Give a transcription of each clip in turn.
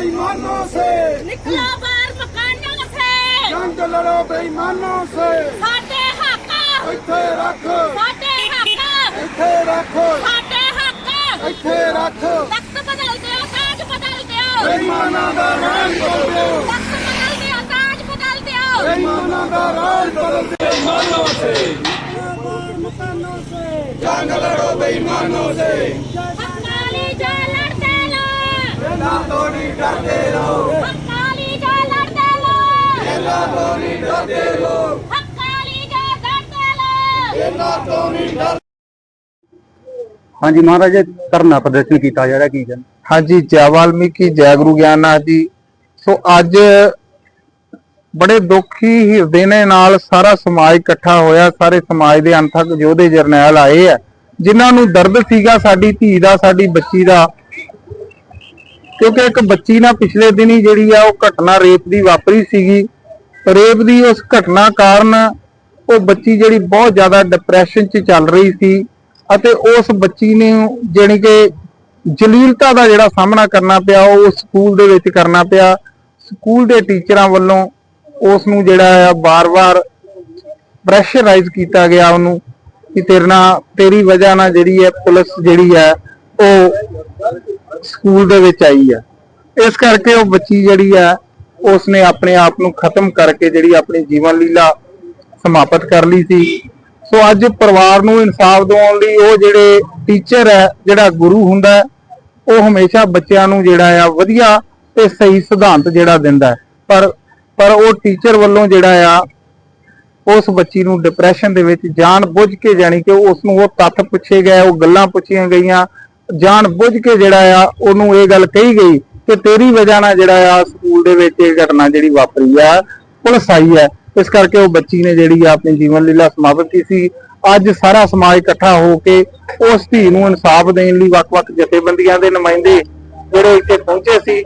बेईमानों से ਨਿਕਲੋ ਬਾਹਰ ਮਕਾਨਾਂ ਸੇ जंग लड़ो बेईमानों से ਸਾਡੇ ਹੱਕ ਇੱਥੇ ਰੱਖ ਸਾਡੇ ਹੱਕ ਇੱਥੇ ਰੱਖ ਸਾਡੇ ਹੱਕ ਇੱਥੇ ਰੱਖ ਤਖਤ ਬਦਲ ਦਿਓ ਤਾਜ ਬਦਲ ਦਿਓ ਬੇਈਮਾਨਾਂ ਦਾ ਰਾਜ ਬਦਲ ਦਿਓ ਤਖਤ ਬਦਲ ਦਿਓ ਤਾਜ ਬਦਲ ਦਿਓ ਬੇਈਮਾਨਾਂ ਦਾ ਰਾਜ ਬਦਲ ਦਿਓ ਬੇਈਮਾਨों से जंग लड़ो बेईमानों से ਹੱਕਾਲੀ ਜੋ ਲੜਦੇ ਲੋ ਇਹਨਾਂ ਤੋਂ ਨਹੀਂ ਡਰਦੇ ਲੋਕ। ਹੱਕਾਲੀ ਜੋ ਲੜਦੇ ਲੋ ਇਹਨਾਂ ਤੋਂ ਨਹੀਂ ਡਰਦੇ ਲੋਕ। ਹੱਕਾਲੀ ਜੋ ਲੜਦੇ ਲੋ ਇਹਨਾਂ ਤੋਂ ਨਹੀਂ ਡਰਦੇ ਹਾਂਜੀ ਮਹਾਰਾਜ ਧਰਨਾ ਪ੍ਰਦਰਸ਼ਨ ਕੀਤਾ ਜਾ ਰਿਹਾ ਕੀ ਗੱਲ ਹਾਂਜੀ ਜੈ ਵਾਲਮੀਕੀ ਜੈ ਗੁਰੂ ਗਿਆਨਨਾਥ ਜੀ। ਸੋ ਅੱਜ ਬੜੇ ਦੁਖੀ ਹਿਰਦੇ ਨੇ ਨਾਲ ਸਾਰਾ ਸਮਾਜ ਇਕੱਠਾ ਹੋਇਆ ਸਾਰੇ ਸਮਾਜ ਦੇ ਅੰਥਕ ਯੋਧੇ ਜਰਨੈਲ ਆਏ ਆ। ਜਿਨ੍ਹਾਂ ਨੂੰ ਦਰਦ ਸੀਗਾ ਸਾਡੀ ਧੀ ਦਾ ਸਾਡੀ ਬੱਚੀ ਦਾ। ਕਿਉਂਕਿ ਇੱਕ ਬੱਚੀ ਨਾ ਪਿਛਲੇ ਦਿਨੀ ਜਿਹੜੀ ਆ ਉਹ ਘਟਨਾ ਰੇਪ ਦੀ ਵਾਪਰੀ ਸੀਗੀ। ਰੇਪ ਦੀ ਉਸ ਘਟਨਾ ਕਾਰਨ ਉਹ ਬੱਚੀ ਜਿਹੜੀ ਬਹੁਤ ਜ਼ਿਆਦਾ ਡਿਪਰੈਸ਼ਨ 'ਚ ਚੱਲ ਰਹੀ ਸੀ ਅਤੇ ਉਸ ਬੱਚੀ ਨੇ ਜਿਹੜੀ ਕਿ ਜਲੀਲਤਾ ਦਾ ਜਿਹੜਾ ਸਾਹਮਣਾ ਕਰਨਾ ਪਿਆ, ਉਹ ਸਕੂਲ ਦੇ ਵਿੱਚ ਕਰਨਾ ਪਿਆ। ਸਕੂਲ ਦੇ ਟੀਚਰਾਂ ਵੱਲੋਂ ਉਸ ਨੂੰ ਜਿਹੜਾ ਆ ਬਾਰ-ਬਾਰ ਪ੍ਰੈਸ਼ਰਾਈਜ਼ ਕੀਤਾ ਗਿਆ ਉਹਨੂੰ ਕਿ ਤੇਰੇ ਨਾਲ ਤੇਰੀ ਵਜ੍ਹਾ ਨਾਲ ਜਿਹੜੀ ਹੈ ਪੁਲਿਸ ਜਿਹੜੀ ਹੈ ਉਹ ਸਕੂਲ ਦੇ ਵਿੱਚ ਆਈ ਹੈ ਇਸ ਕਰਕੇ ਉਹ ਬੱਚੀ ਜਿਹੜੀ ਹੈ ਉਸਨੇ ਆਪਣੇ ਆਪ ਨੂੰ ਖਤਮ ਕਰਕੇ ਜਿਹੜੀ ਆਪਣੀ ਜੀਵਨ ਲੀਲਾ ਸਮਾਪਤ ਕਰ ਲਈ ਸੀ। ਸੋ ਅੱਜ ਪਰਿਵਾਰ ਨੂੰ ਇਨਸਾਫ ਦਿਵਾਉਣ ਲਈ ਉਹ ਜਿਹੜੇ ਟੀਚਰ ਹੈ ਜਿਹੜਾ ਗੁਰੂ ਹੁੰਦਾ, ਉਹ ਹਮੇਸ਼ਾ ਬੱਚਿਆਂ ਨੂੰ ਜਿਹੜਾ ਆ ਵਧੀਆ ਤੇ ਸਹੀ ਸਿਧਾਂਤ ਜਿਹੜਾ ਦਿੰਦਾ ਪਰ ਪਰ ਉਹ ਟੀਚਰ ਵੱਲੋਂ ਜਿਹੜਾ ਆ, ਉਸ ਬੱਚੀ ਨੂੰ ਡਿਪਰੈਸ਼ਨ ਦੇ ਵਿੱਚ ਜਾਣ ਬੁੱਝ ਕੇ ਜਾਣੀ ਕਿ ਉਸ ਨੂੰ ਉਹ ਤੱਥ ਪੁੱਛੇ ਗਏ, ਉਹ ਗੱਲਾਂ ਪੁੱਛੀਆਂ ਗਈਆਂ ਜਾਣ ਬੁੱਝ ਕੇ ਜਿਹੜਾ ਆ, ਉਹਨੂੰ ਇਹ ਗੱਲ ਕਹੀ ਗਈ ਕਿ ਤੇਰੀ ਵਜ੍ਹਾ ਨਾਲ ਜਿਹੜਾ ਆ, ਸਕੂਲ ਦੇ ਵਿੱਚ ਇਹ ਘਟਨਾ ਜਿਹੜੀ ਵਾਪਰੀ ਆ, ਪੁਲਿਸ ਆਈ ਹੈ ਇਸ ਕਰਕੇ ਉਹ ਬੱਚੀ ਨੇ ਜਿਹੜੀ ਆ ਆਪਣੀ ਜੀਵਨ ਲੀਲਾ ਸਮਾਪਤ ਕੀਤੀ। ਸੀ ਅੱਜ ਸਾਰਾ ਸਮਾਜ ਇਕੱਠਾ ਹੋ ਕੇ ਉਸ ਧੀ ਨੂੰ ਇਨਸਾਫ ਦੇਣ ਲਈ ਵੱਖ-ਵੱਖ ਜਥੇਬੰਦੀਆਂ ਦੇ ਨੁਮਾਇੰਦੇ ਜਿਹੜੇ ਇੱਥੇ ਪਹੁੰਚੇ ਸੀ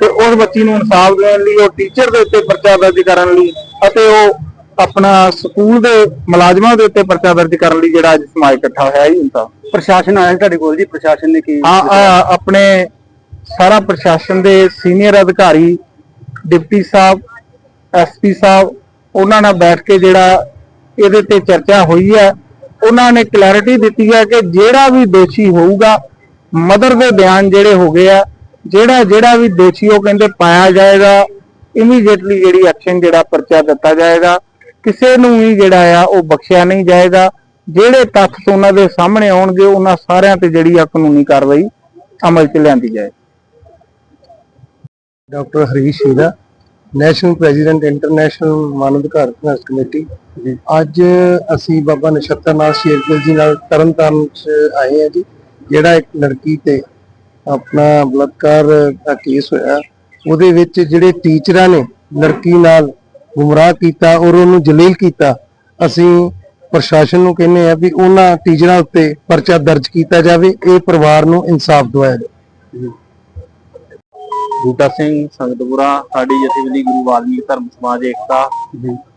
ਤੇ ਉਸ ਬੱਚੀ ਨੂੰ ਇਨਸਾਫ ਦੇਣ ਲਈ, ਉਹ ਟੀਚਰ ਦੇ ਉੱਤੇ ਪਰਚਾ ਦਰਜ ਕਰਨ ਲਈ ਅਤੇ ਉਹ ਆਪਣਾ ਸਕੂਲ ਦੇ ਮੁਲਾਜ਼ਮਾਂ ਦੇ ਉੱਤੇ ਪਰਚਾ ਦਰਜ ਕਰਨ ਲਈ ਜਿਹੜਾ ਅੱਜ ਸਮਾਜ ਇਕੱਠਾ ਹੋਇਆ ਹੀ ਹੁੰਦਾ ਪ੍ਰਸ਼ਾਸਨ ਆਇਆ ਤੁਹਾਡੇ ਕੋਲ ਜੀ? ਪ੍ਰਸ਼ਾਸਨ ਨੇ ਕੀ ਹਾਂ ਆਪਣੇ ਸਾਰਾ ਪ੍ਰਸ਼ਾਸਨ ਦੇ ਸੀਨੀਅਰ ਅਧਿਕਾਰੀ ਡਿਪਟੀ ਸਾਹਿਬ ਐਸਪੀ ਸਾਹਿਬ ਉਹਨਾਂ ਨਾਲ ਬੈਠ ਕੇ ਜਿਹੜਾ ਇਹਦੇ ਤੇ ਚਰਚਾ ਹੋਈ ਹੈ। ਉਹਨਾਂ ਨੇ ਕਲੈਰਿਟੀ ਦਿੱਤੀ ਹੈ ਕਿ ਜਿਹੜਾ ਵੀ ਦੋਸ਼ੀ ਹੋਊਗਾ ਮਦਰ ਦੇ ਬਿਆਨ ਜਿਹੜੇ ਹੋ ਗਏ ਆ ਜਿਹੜਾ ਜਿਹੜਾ ਵੀ ਦੋਸ਼ੀ ਉਹ ਕਹਿੰਦੇ ਪਾਇਆ ਜਾਏਗਾ ਇਮੀਡੀਏਟਲੀ ਜਿਹੜੀ ਐਕਸ਼ਨ ਜਿਹੜਾ ਪਰਚਾ ਦਿੱਤਾ ਜਾਏਗਾ। ਕਿਸੇ ਨੂੰ ਵੀ ਜਿਹੜਾ ਆ ਉਹ ਬਖਸ਼ਿਆ ਨਹੀਂ ਜਾਏਗਾ। ਜਿਹੜੇ ਤੱਥ ਉਹਨਾਂ ਦੇ ਸਾਹਮਣੇ ਆਉਣਗੇ ਉਹਨਾਂ ਸਾਰਿਆਂ ਤੇ ਜਿਹੜੀ ਆ ਕਾਨੂੰਨੀ ਕਾਰਵਾਈ ਅਮਲ 'ਚ ਲਿਆਂਦੀ ਜਾਏ। Doctor Harish Hira national president international ਮਾਨਵ ਅਧਿਕਾਰ ਸੰਘਰਸ਼ ਕਮੇਟੀ। ਅੱਜ ਅਸੀਂ ਬਾਬਾ ਨਛੱਤਰ ਨਾਥ ਸ਼ੇਰਗਿੱਲ ਜੀ ਨਾਲ ਤਰਨਤਾਰਨ ਚ ਆਏ ਹਾਂ ਜੀ ਜਿਹੜਾ ਇੱਕ ਲੜਕੀ ਤੇ ਆਪਣਾ ਬਲਾਤਕਾਰ ਦਾ ਕੇਸ ਹੋਇਆ। ਉਹਦੇ ਵਿੱਚ ਜਿਹੜੇ ਟੀਚਰਾਂ ਨੇ ਲੜਕੀ ਨਾਲ ਗੁੰਮਰਾਹ ਕੀਤਾ ਔਰ ਉਹਨੂੰ ਜਲੀਲ ਕੀਤਾ ਅਸੀਂ ਪ੍ਰਸ਼ਾਸਨ ਨੂੰ ਕਹਿੰਦੇ ਆ ਵੀ ਉਹਨਾਂ ਟੀਚਰਾਂ ਉੱਤੇ ਪਰਚਾ ਦਰਜ ਕੀਤਾ ਜਾਵੇ ਇਹ ਪਰਿਵਾਰ ਨੂੰ ਇਨਸਾਫ ਦਿਵਾਇਆ ਜਾਵੇ। ਬੂਟਾ ਸਿੰਘ ਸੰਗਤਪੁਰਾ ਸਾਡੀ ਜਥੇਬੰਦੀ ਗੁਰੂ ਵਾਲਮੀਕ ਧਰਮ ਸਮਾਜ ਏਕਤਾ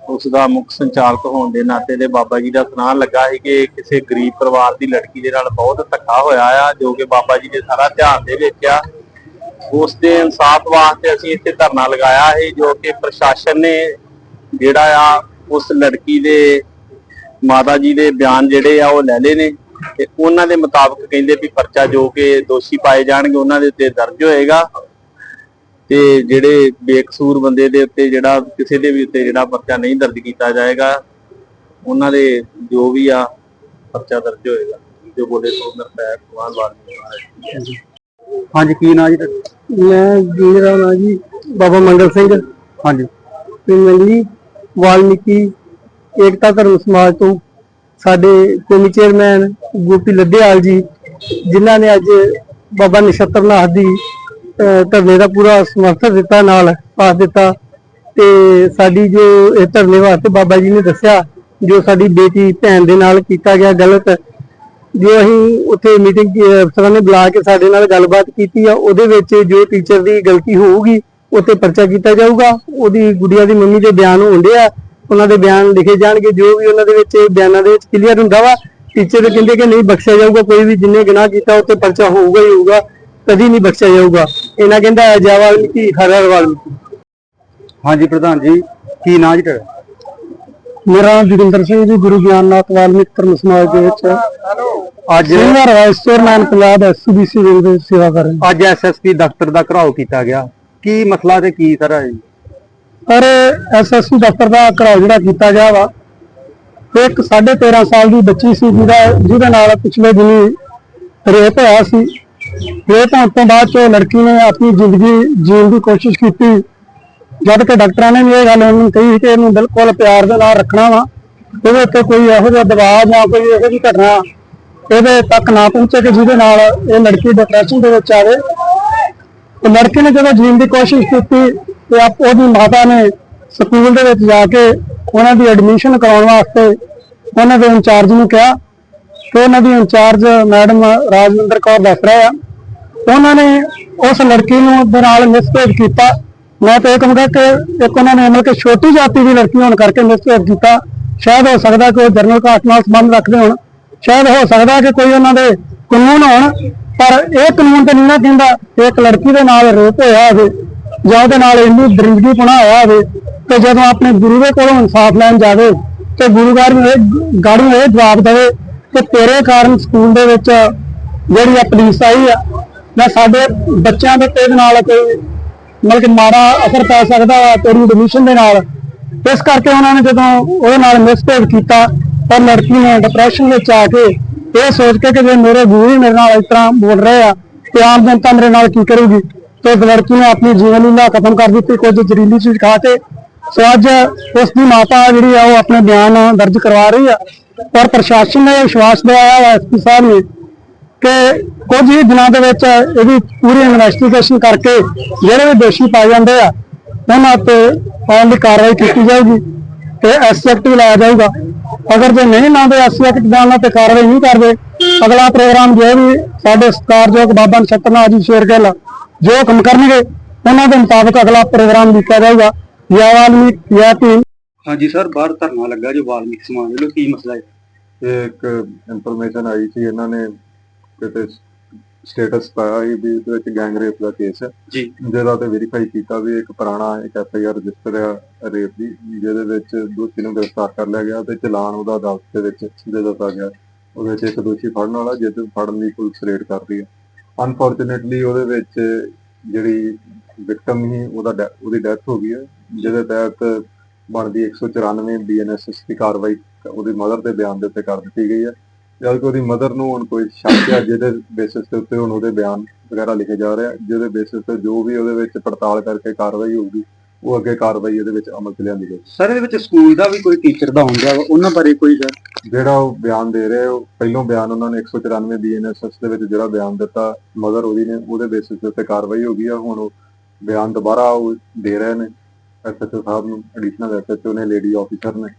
ਉਸ ਦਾ ਮੁੱਖ ਸੰਚਾਲਕ ਹੋਣ ਦੇ ਨਾਤੇ ਤੇ ਬਾਬਾ ਜੀ ਦਾ ਸੁਨਾਹ ਲੱਗਾ ਸੀ ਕਿ ਕਿਸੇ ਗਰੀਬ ਪਰਿਵਾਰ ਦੀ ਲੜਕੀ ਦੇ ਨਾਲ ਬਹੁਤ ਧੱਕਾ ਹੋਇਆ ਆ ਜੋ ਕਿ ਬਾਬਾ ਜੀ ਦੇ ਸਾਰਾ ਧਿਆਨ ਦੇ ਵਿੱਚ ਆ। ਉਸ ਦੇ ਇਨਸਾਫ ਵਾਸਤੇ ਅਸੀਂ ਇੱਥੇ ਧਰਨਾ ਲਗਾਇਆ ਹੈ ਜੋ ਕਿ ਪ੍ਰਸ਼ਾਸਨ ਨੇ ਜਿਹੜਾ ਆ ਉਸ ਲੜਕੀ ਦੇ ਮਾਤਾ ਜੀ ਦੇ ਬਿਆਨ ਜਿਹੜੇ ਆ ਉਹ ਲੈ ਲਏ ਨੇ ਤੇ ਉਹਨਾਂ ਦੇ ਮੁਤਾਬਕ ਕਹਿੰਦੇ ਵੀ ਪਰਚਾ ਜੋ ਕਿ ਦੋਸ਼ੀ ਪਾਏ ਜਾਣਗੇ ਉਹਨਾਂ ਦੇ ਉੱਤੇ ਦਰਜ ਹੋਏਗਾ। ਤੇ ਜਿਹੜੇ ਬੇਕਸੂਰ ਬੰਦੇ ਦੇ ਉੱਤੇ ਜਿਹੜਾ ਕਿਸੇ ਦੇ ਵੀ ਉੱਤੇ ਜਿਹੜਾ ਪਰਚਾ ਨਹੀਂ ਦਰਜ ਕੀਤਾ ਜਾਏਗਾ ਉਹਨਾਂ ਦੇ ਜੋ ਵੀ ਆ ਪਰਚਾ ਦਰਜ ਹੋਏਗਾ। ਜੋ ਬੋਲੇ ਸੋ ਨਿਰਪੈਕ ਕੁਮਾਰ ਵਾਲੀ ਹਾਂਜੀ। ਕੀ ਨਾਂ ਜੀ? ਮੈਂ ਮੇਰਾ ਨਾਮ ਜੀ ਬਾਬਾ ਮੰਗਲ ਸਿੰਘ। ਹਾਂਜੀ। ਪਿੰਡ ਜੀ ਵਾਲਮੀਕੀ ਏਕਤਾ ਧਰਮ ਸਮਾਜ ਤੋਂ ਸਾਡੇ ਕੌਮੀ ਚੇਅਰਮੈਨ ਗੋਪੀ ਲੱਡੇਵਾਲ ਜੀ, ਜਿਨ੍ਹਾਂ ਨੇ ਅੱਜ ਬਾਬਾ ਨਛੱਤਰਨਾਥ ਦੀ ਧਰਨੇ ਦਾ ਪੂਰਾ ਸਮਰਥਨ ਦਿੱਤਾ, ਨਾਲ ਸਾਥ ਦਿੱਤਾ ਤੇ ਸਾਡੀ ਜੋ ਇਹ ਧਰਨੇ ਵਾਸਤੇ ਬਾਬਾ ਜੀ ਨੇ ਦੱਸਿਆ, ਜੋ ਸਾਡੀ ਬੇਟੀ ਭੈਣ ਦੇ ਨਾਲ ਕੀਤਾ ਗਿਆ ਗਲਤ, ਜੋ ਅਸੀਂ ਉੱਥੇ ਮੀਟਿੰਗ ਅਫਸਰਾਂ ਨੇ ਬੁਲਾ ਕੇ ਸਾਡੇ ਨਾਲ ਗੱਲਬਾਤ ਕੀਤੀ ਆ, ਉਹਦੇ ਵਿੱਚ ਜੋ ਟੀਚਰ ਦੀ ਗਲਤੀ ਹੋਊਗੀ ਉੱਤੇ ਪਰਚਾ ਕੀਤਾ ਜਾਊਗਾ। ਉਹਦੀ ਗੁੜੀਆ ਦੀ ਮੰਮੀ ਦੇ ਬਿਆਨ ਹੁੰਦੇ ਆ। ਉਹਨਾਂ ਦੇ ਬਿਆਨ ਲਿਖੇ ਜਾਣਗੇ। ਜੋ ਵੀ ਉਹਨਾਂ ਦੇ ਵਿੱਚ ਬਿਆਨਾਂ ਦੇ ਵਿੱਚ ਕਲੀਅਰ ਹੁੰਦਾ ਵਾ ਟੀਚਰ ਕਹਿੰਦੇ ਕਿ ਨਹੀਂ ਬਖਸ਼ਿਆ ਜਾਊਗਾ। ਕੋਈ ਵੀ ਜਿੰਨੇ ਗੁਨਾਹ ਕੀਤਾ ਉੱਤੇ ਪਰਚਾ ਹੋਊਗਾ ਹੀ ਹੋਊਗਾ। ਕਦੀ ਨਹੀਂ ਬਖਸ਼ਿਆ ਜਾਊਗਾ। ਇਹਨਾਂ ਕਹਿੰਦਾ ਜੈ ਵਾਲਮੀਕੀ ਹਰ ਹਰ ਵਾਲਮੀਕੀ। ਹਾਂਜੀ ਪ੍ਰਧਾਨ ਜੀ ਕੀ ਨਾਂ ਜੀ ਤੁਹਾਡਾ? ਮੇਰਾ ਨਾਮ ਜੋਗਿੰਦਰ ਸਿੰਘ ਜੀ ਗੁਰੂ ਗਿਆਨਨਾਥ ਵਾਲਮੀਕ ਧਰਮ ਸਮਾਜ ਦੇ ਵਿੱਚ। ਅੱਜ senior vice chairman Punjab SCBC ਦੇ ਸੇਵਾ ਕਰ ਰਿਹਾ ਅੱਜ ਐਸਐਸਪੀ ਦਫ਼ਤਰ ਦਾ ਘਰਾਓ ਕੀਤਾ ਗਿਆ। ਕੀ ਮਸਲਾ ਤੇ ਕੀ ਸਰ ਹੈ ਪਰ ਐਸਐਸਸੀ ਦਫ਼ਤਰ ਦਾ ਘਰਾਓ ਜਿਹੜਾ ਕੀਤਾ ਗਿਆ ਵਾ ਇੱਕ 13.5 ਸਾਲ ਦੀ ਬੱਚੀ ਸੀ ਜਿਹਦਾ, ਜਿਹਦੇ ਨਾਲ ਪਿਛਲੇ ਦਿਨੀ ਰੇਪ ਹੋਇਆ ਸੀ। ਰੇਪ ਹੋਣ ਤੋਂ ਬਾਅਦ ਉਹ ਲੜਕੀ ਨੇ ਆਪਣੀ ਜ਼ਿੰਦਗੀ ਜੀਣ ਦੀ ਕੋਸ਼ਿਸ਼ ਕੀਤੀ। ਜਦ ਕਿ ਡਾਕਟਰਾਂ ਨੇ ਵੀ ਇਹ ਗੱਲ ਉਹਨੂੰ ਕਹੀ ਕਿ ਇਹਨੂੰ ਬਿਲਕੁਲ ਪਿਆਰ ਦੇ ਨਾਲ ਰੱਖਣਾ ਵਾ ਇਹਦੇ ਉੱਤੇ ਕੋਈ ਇਹੋ ਜਿਹਾ ਦਬਾਅ ਜਾਂ ਕੋਈ ਇਹੋ ਜਿਹੀ ਘਟਨਾ ਇਹਦੇ ਤੱਕ ਨਾ ਪਹੁੰਚੇ ਕਿ ਜਿਹਦੇ ਨਾਲ ਇਹ ਲੜਕੀ ਡਿਪਰੈਸ਼ਨ ਦੇ ਵਿੱਚ ਆਵੇ। ਤੇ ਲੜਕੀ ਨੇ ਜਦੋਂ ਜੀਣ ਦੀ ਕੋਸ਼ਿਸ਼ ਕੀਤੀ ਤੇ ਆਪ ਉਹਦੀ ਮਾਤਾ ਨੇ ਸਕੂਲ ਦੇ ਵਿੱਚ ਜਾ ਕੇ ਉਹਨਾਂ ਦੀ ਐਡਮਿਸ਼ਨ ਕਰਾਉਣ ਵਾਸਤੇ ਉਹਨਾਂ ਦੇ ਇੰਚਾਰਜ ਨੂੰ ਕਿਹਾ। ਤੇ ਉਹਨਾਂ ਦੀ ਇੰਚਾਰਜ ਮੈਡਮ ਰਾਜਵਿੰਦਰ ਕੌਰ ਦੱਸ ਰਹੇ ਆ। ਉਹਨਾਂ ਨੇ ਉਸ ਲੜਕੀ ਨੂੰ ਦੇ ਨਾਲ ਮਿਸਬਿਹੇਵ ਕੀਤਾ। ਮੈਂ ਤਾਂ ਇਹ ਕਹੂੰਗਾ ਕਿ ਇੱਕ ਉਹਨਾਂ ਨੇ ਮਤਲਬ ਕਿ ਛੋਟੀ ਜਾਤੀ ਦੀ ਲੜਕੀ ਹੋਣ ਕਰਕੇ ਮਿਸਬਿਹੇਵ ਕੀਤਾ। ਸ਼ਾਇਦ ਹੋ ਸਕਦਾ ਕਿ ਉਹ ਜਰਨਲ ਕਾਸਟ ਨਾਲ ਸੰਬੰਧ ਰੱਖਦੇ ਹੋਣ। ਸ਼ਾਇਦ ਹੋ ਸਕਦਾ ਕਿ ਕੋਈ ਉਹਨਾਂ ਦੇ ਕਾਨੂੰਨ ਹੋਣ। ਪਰ ਇਹ ਕਾਨੂੰਨ ਤੇ ਨਹੀਂ ਨਾ ਕਹਿੰਦਾ ਕਿ ਇੱਕ ਲੜਕੀ ਦੇ ਨਾਲ ਰੋਪ ਹੋਇਆ ਹੋਵੇ ਜਾਂ ਉਹਦੇ ਨਾਲ ਇੰਨੀ ਦਰਿੰਦਗੀ ਪੁਣਾ ਹੋਇਆ ਹੋਵੇ ਤੇ ਜਦੋਂ ਆਪਣੇ ਗੁਰੂ ਦੇ ਕੋਲੋਂ ਇਨਸਾਫ ਲੈਣ ਜਾਵੇ ਤੇ ਗੁਰੂ ਘਰ ਨੂੰ ਇਹ ਗਾੜੀ ਇਹ ਜਵਾਬ ਦੇਵੇ ਕਿ ਤੇਰੇ ਕਾਰਨ ਸਕੂਲ ਦੇ ਵਿੱਚ ਜਿਹੜੀ ਆ ਪੁਲਿਸ ਆਈ ਆ, ਜਾਂ ਸਾਡੇ ਬੱਚਿਆਂ ਦੇ ਤੇ ਨਾਲ ਕੋਈ ਮਤਲਬ ਕਿ ਮਾੜਾ ਅਸਰ ਪੈ ਸਕਦਾ ਵਾ, ਤੇਰੀ ਐਡਮਿਸ਼ਨ ਦੇ ਨਾਲ। ਇਸ ਕਰਕੇ ਉਹਨਾਂ ਨੇ ਜਦੋਂ ਉਹਦੇ ਨਾਲ ਮਿਸਬਿਹੇਵ ਕੀਤਾ ਪਰ ਲੜਕੀ ਨੇ ਡਿਪਰੈਸ਼ਨ ਵਿੱਚ ਆ ਕੇ ਇਹ ਸੋਚ ਕੇ ਕਿ ਜੇ ਮੇਰੇ ਗੁਰੂ ਹੀ ਮੇਰੇ ਨਾਲ ਇਸ ਤਰ੍ਹਾਂ ਬੋਲ ਰਹੇ ਆ ਤੇ ਆਮ ਜਨਤਾ ਮੇਰੇ ਨਾਲ ਕੀ ਕਰੂਗੀ? ਤੇ ਇਸ ਲੜਕੀ ਨੇ ਆਪਣੀ ਜੀਵਨ ਲੀਲਾ ਖਤਮ ਕਰ ਦਿੱਤੀ, ਕੁਝ ਜ਼ਹਿਰੀਲੀ ਚੀਜ਼ ਖਾ ਕੇ। ਸੋ ਅੱਜ ਉਸ ਦੀ ਮਾਤਾ ਜਿਹੜੀ ਆ, ਉਹ ਆਪਣੇ ਬਿਆਨ ਦਰਜ ਕਰਵਾ ਰਹੀ ਆ। ਪਰ ਪ੍ਰਸ਼ਾਸਨ ਨੇ ਵਿਸ਼ਵਾਸ ਦਿਵਾਇਆ ਹੈ ਐਸਪੀ ਸਾਹਿਬ ਨੇ ਕਿ ਕੁਝ ਹੀ ਦਿਨਾਂ ਦੇ ਵਿੱਚ ਇਹਦੀ ਪੂਰੀ ਇਨਵੈਸਟੀਗੇਸ਼ਨ ਕਰਕੇ ਜਿਹੜੇ ਵੀ ਦੋਸ਼ੀ ਪਾਏ ਜਾਂਦੇ ਆ, ਉਹਨਾਂ ਤੇ ਆਉਣ ਦੀ ਕਾਰਵਾਈ ਕੀਤੀ ਜਾਊਗੀ ਤੇ ਐਸਐਕਟ ਲਾਇਆ ਜਾਊਗਾ। ਅਗਰ ਜੇ ਨਹੀਂ ਲਾਉਂਦੇ ਐਸਐਕਟ ਦਾ ਉਹਨਾਂ ਤੇ ਕਾਰਵਾਈ ਨਹੀਂ ਕਰਦੇ ਅਗਲਾ ਪ੍ਰੋਗਰਾਮ ਜੋ ਵੀ ਸਾਡੇ ਸਤਿਕਾਰਯੋਗ ਬਾਬਾ ਨਛੱਤਰਨਾਥ ਜੀ ਸ਼ੇਰ ਗਿੱਲ ਜੋ ਹੁਕਮ ਕਰਨਗੇ ਉਹਨਾਂ ਦੇ ਮੁਤਾਬਕ ਅਗਲਾ ਪ੍ਰੋਗਰਾਮ ਲਿਖਿਆ ਜਾਊਗਾ। ਜਾਂ ਵਾਲਮੀਕ ਜਾਂ ਟੀਮ ਹਾਂਜੀ ਸਰ ਬਾਹਰ ਧਰਨਾ ਲੱਗਾ ਜੋ ਵਾਲਮੀਕ ਸਮਾਜ ਵੱਲੋਂ ਕੀ ਮਸਲਾ ਹੈ? ਇੱਕ ਇਨਫੋਰਮੇਸ਼ਨ ਆਈ ਸੀ ਇਹਨਾਂ ਨੇ ਕਿਤੇ ਸਟੇਟਸ ਪਾਇਆ ਸੀ ਵੀ ਇਹਦੇ ਵਿੱਚ ਗੈਂਗ ਰੇਪ ਦਾ ਕੇਸ ਹੈ। ਜੀ। ਜਿਹਦਾ ਤੇ ਵੈਰੀਫਾਈ ਕੀਤਾ ਵੀ ਇੱਕ ਪੁਰਾਣਾ ਇੱਕ ਐਫ ਆਈ ਆਰ ਰਜਿਸਟਰ ਆ ਰੇਪ ਦੀ ਜਿਹਦੇ ਵਿੱਚ ਦੋਸ਼ੀ ਨੂੰ ਗ੍ਰਿਫਤਾਰ ਕਰ ਲਿਆ ਗਿਆ ਤੇ ਚਲਾਨ ਉਹਦਾ ਅਦਾਲਤ ਦੇ ਵਿੱਚ ਦੇ ਦਿੱਤਾ ਗਿਆ। ਉਹਦੇ ਵਿੱਚ ਇੱਕ ਦੋਸ਼ੀ ਫੜਨ ਵਾਲਾ ਜਿਹਦੇ ਫੜਨ ਦੀ ਪੁਲਿਸ ਰੇਡ ਕਰ ਰਹੀ ਹੈ। ਅਨਫੋਰਚੂਨੇਟਲੀ ਉਹਦੇ ਵਿੱਚ ਜਿਹੜੀ ਵਿਕਟਮ ਸੀ ਉਹਦਾ ਉਹਦੀ ਡੈਥ ਹੋ ਗਈ ਹੈ। ਜਿਹਦੇ ਤਹਿਤ ਬਣਦੀ 194 ਬੀਐਨਐਸਐਸ ਦੀ ਕਾਰਵਾਈ ਉਹਦੀ ਮਦਰ ਦੇ ਬਿਆਨ ਦੇ ਉੱਤੇ ਕਰ ਦਿੱਤੀ ਗਈ ਹੈ। ਜਦ ਕਿ ਉਹਦੀ ਮਦਰ ਨੂੰ ਹੁਣ ਕੋਈ ਸ਼ੱਕ ਹੈ ਜਿਹਦੇ ਬੇਸਿਸ ਦੇ ਉੱਤੇ ਹੁਣ ਉਹਦੇ ਬਿਆਨ ਵਗੈਰਾ ਲਿਖੇ ਜਾ ਰਹੇ ਆ ਜਿਹਦੇ ਬੇਸਿਸ ਤੇ ਜੋ ਵੀ ਉਹਦੇ ਵਿੱਚ ਪੜਤਾਲ ਕਰਕੇ ਕਾਰਵਾਈ ਹੋਊਗੀ ਉਹ ਅੱਗੇ ਕਾਰਵਾਈ ਇਹਦੇ ਵਿੱਚ ਅਮਲ ਚ ਲਿਆਂਦੀ ਜਾਊਗੀ। ਸਰ ਇਹਦੇ ਵਿੱਚ ਸਕੂਲ ਦਾ ਵੀ ਕੋਈ ਟੀਚਰ ਦਾ ਹੁੰਦਾ ਵਾ? ਉਹਨਾਂ ਬਾਰੇ ਕੋਈ ਸਰ ਜਿਹੜਾ ਉਹ ਬਿਆਨ ਦੇ ਰਹੇ ਉਹ ਪਹਿਲੋਂ ਬਿਆਨ ਉਹਨਾਂ ਨੇ 194 ਬੀਐਨਐਸਐਸ ਦੇ ਵਿੱਚ ਜਿਹੜਾ ਬਿਆਨ ਦਿੱਤਾ ਮਦਰ ਉਹਦੀ ਨੇ ਉਹਦੇ ਬੇਸਿਸ ਉੱਤੇ ਕਾਰਵਾਈ ਹੋ ਗਈ ਆ ਹੁਣ ਉਹ ਬਿਆਨ ਦੁਬਾਰਾ ਉਹ ਦੇ ਰਹੇ ਨੇ ਐਸਐਚਓ ਸਾਹਿਬ ਨੂੰ ਐਡੀਸ਼ਨਲ ਐਸਐਚਓ ਨੇ ਲੇਡੀ ਆਫੀਸਰ ਨੇ।